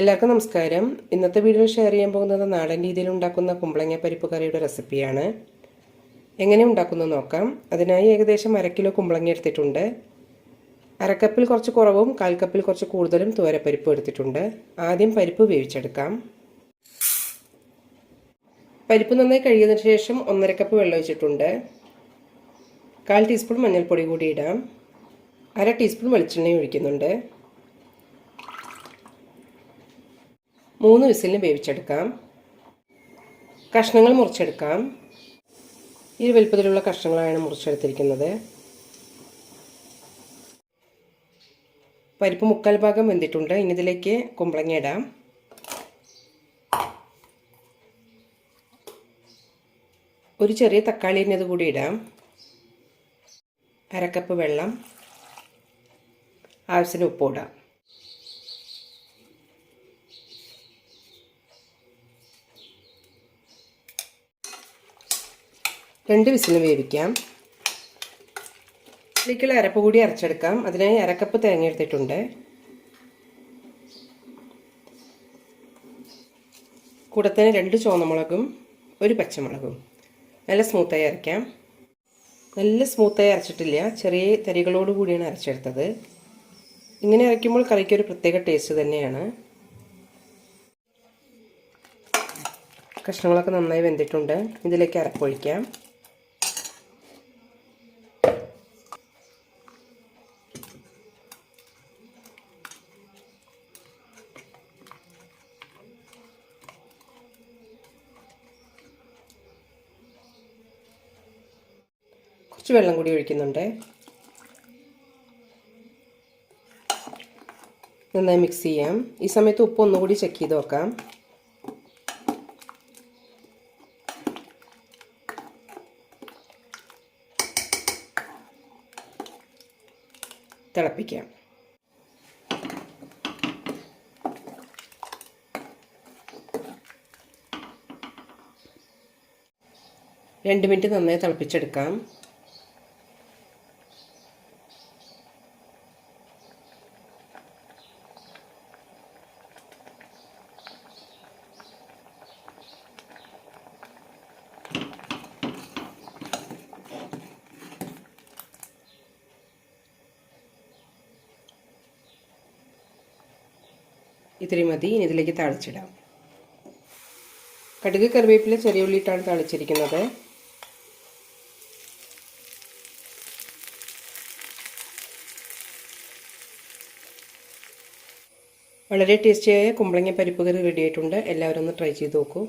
എല്ലാവർക്കും നമസ്കാരം. ഇന്നത്തെ വീഡിയോ ഷെയർ ചെയ്യാൻ പോകുന്നത് നാടൻ രീതിയിൽ ഉണ്ടാക്കുന്ന കുമ്പളങ്ങ പരിപ്പ് കറിയുടെ റെസിപ്പിയാണ് എങ്ങനെ ഉണ്ടാക്കുന്നത് നോക്കാം. അതിനായി ഏകദേശം അര കിലോ കുമ്പളങ്ങ എടുത്തിട്ടുണ്ട്. അരക്കപ്പിൽ കുറച്ച് കുറവും കാൽ കപ്പിൽ കുറച്ച് കൂടുതലും തുവരപ്പരിപ്പ് എടുത്തിട്ടുണ്ട്. ആദ്യം പരിപ്പ് വേവിച്ചെടുക്കാം. പരിപ്പ് നന്നായി കഴുകിയതിന് ശേഷം ഒന്നര കപ്പ് വെള്ളം ഒഴിച്ചിട്ടുണ്ട്. കാൽ ടീസ്പൂൺ മഞ്ഞൾപ്പൊടി കൂടി ഇടാം. അര ടീസ്പൂൺ വെളിച്ചെണ്ണ ഒഴിക്കുന്നുണ്ട്. മൂന്ന് വിസിലിന് വേവിച്ചെടുക്കാം. കഷ്ണങ്ങൾ മുറിച്ചെടുക്കാം. ഈ വലുപ്പത്തിലുള്ള കഷ്ണങ്ങളാണ് മുറിച്ചെടുത്തിരിക്കുന്നത്. പരിപ്പ് മുക്കാൽ ഭാഗം വെന്തിട്ടുണ്ട്. ഇനി ഇതിലേക്ക് കുമ്പളങ്ങ ഇടാം. ഒരു ചെറിയ തക്കാളി ഇന്നത് കൂടി ഇടാം. അരക്കപ്പ് വെള്ളം. ആവശ്യത്തിന് ഉപ്പ് ഇടാം. രണ്ട് വിസിലും വേവിക്കാം. ഇതിലേക്കുള്ള അരപ്പ് കൂടി അരച്ചെടുക്കാം. അതിനായി അരക്കപ്പ് തേങ്ങ എടുത്തിട്ടുണ്ട്. തന്നെ രണ്ട് ചുവന്നമുളകും ഒരു പച്ചമുളകും. നല്ല സ്മൂത്തായി അരയ്ക്കാം. നല്ല സ്മൂത്തായി അരച്ചിട്ടില്ല. ചെറിയ തരികളോട് കൂടിയാണ് അരച്ചെടുത്തത്. ഇങ്ങനെ അരയ്ക്കുമ്പോൾ കറിക്ക് ഒരു പ്രത്യേക ടേസ്റ്റ് തന്നെയാണ്. കഷ്ണങ്ങളൊക്കെ നന്നായി വെന്തിട്ടുണ്ട്. ഇതിലേക്ക് അരപ്പൊഴിക്കാം. കുറച്ച് വെള്ളം കൂടി ഒഴിക്കുന്നുണ്ട്. നന്നായി മിക്സ് ചെയ്യാം. ഈ സമയത്ത് ഉപ്പ് ഒന്നുകൂടി ചെക്ക് ചെയ്ത് നോക്കാം. തിളപ്പിക്കാം. രണ്ട് മിനിറ്റ് നന്നായി തിളപ്പിച്ചെടുക്കാം. ഇത്തിരി മതി. ഇനി ഇതിലേക്ക് തളിച്ചിടാം. കടുക് കറിവേപ്പില ചെറിയ ഉള്ളിയിട്ടാണ് തളിച്ചിരിക്കുന്നത്. വളരെ ടേസ്റ്റിയായ കുമ്പളങ്ങ പരിപ്പ് കറി റെഡി ആയിട്ടുണ്ട്. എല്ലാവരും ഒന്ന് ട്രൈ ചെയ്ത് നോക്കൂ.